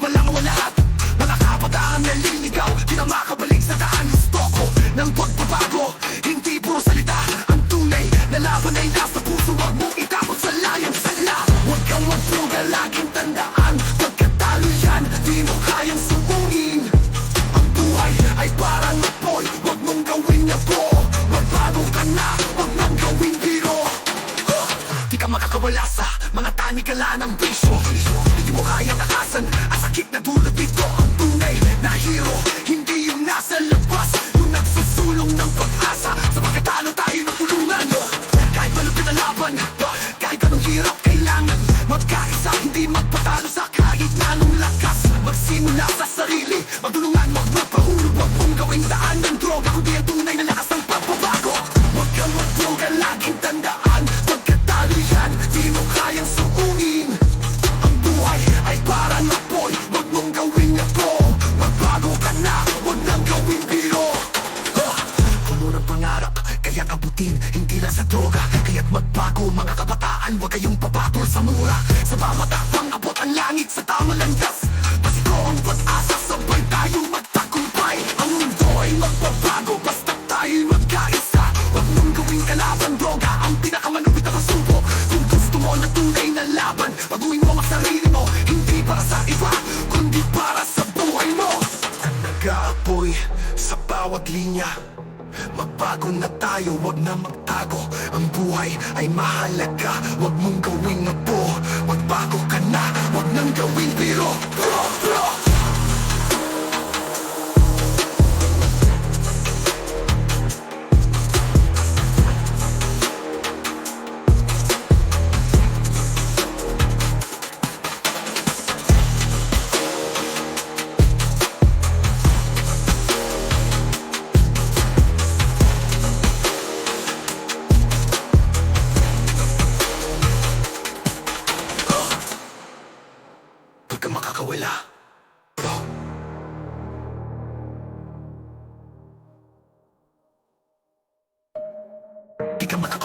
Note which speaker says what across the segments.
Speaker 1: walang wala Mga kabataan naliligaw Di na makabalik sa daan. Gusto ko ng pagbabago. Hindi puro salita Ang tunay na laban ay nasa puso. Huwag mong itapon sa layang sala Huwag kang magpuga Laging tandaan Pagkatalo yan Di mo kayang subuin. Ang buhay ay parang apoy Huwag mong gawin na po Magbago ka na Huwag mong gawin biro. Huh! Di ka makakawala sa mga tanikala ng bisyo Hindi mo kayang takasan Ang sakit na dulot dito Ang tunay na hero. Hindi yung nasa labas Yung nagsusulong ng pag-asa. Sa pagkatalo tayo ng tulungan Kahit malupit ang laban Kahit anong hirap kailangan Magkaisa. Hindi magpatalo sa kahit na anong lakas. Magsimula sa sarili Magdulungan Huwag magpahulog Huwag mong gawing daan ng droga. Kundi ang tunay na lakas ng pagbabago. Huwag kang magdroga Laging tandaan Abutin Hindi lang sa droga Kaya't magbago Mga kabataan Huwag kayong papatol sa mura. Sa bawat akbang Abot ang langit Sa tamang landas Pasiko ang pag-asa Sabay tayo magtagumpay. Ang mundo ay magbabago Basta tayo magkaisa. Huwag mong gawing kalaban Droga ang pinakamalupit na kasubo. Kung gusto mo na tunay na laban Baguhin mo ang sarili mo. Hindi para sa iba Kundi para sa buhay mo. Nag-aapoy sa bawat linya Magbago na tayo, wag na magtago. Ang buhay ay mahalaga Wag mong gawing apo. Magbago ka na, wag nang gawing biro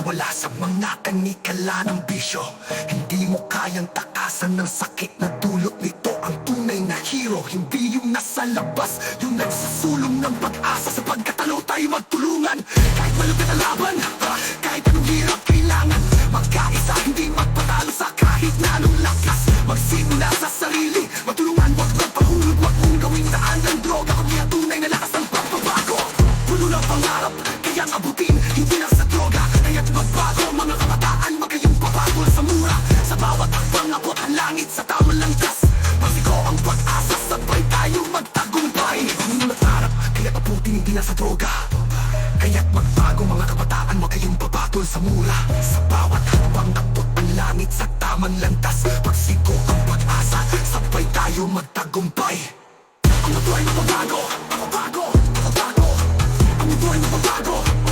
Speaker 1: Makakawala sa mga kanikala ng bisyo. Hindi mo kayang takasan ng sakit na dulot nito. Ang tunay na hero Hindi yung nasa labas. Yung nagsasulong ng pag-asa Sa pagkatalo tayo magtulungan. Kahit malupit ang laban papatol sa mura Sa bawat hakbang Abot ang langit Sa tamang landas. Pagsigo ang pag-asa Sabay tayo magtagumpay. Ang mundo ay mababago Mababago Mababago. Ang mundo ay mababago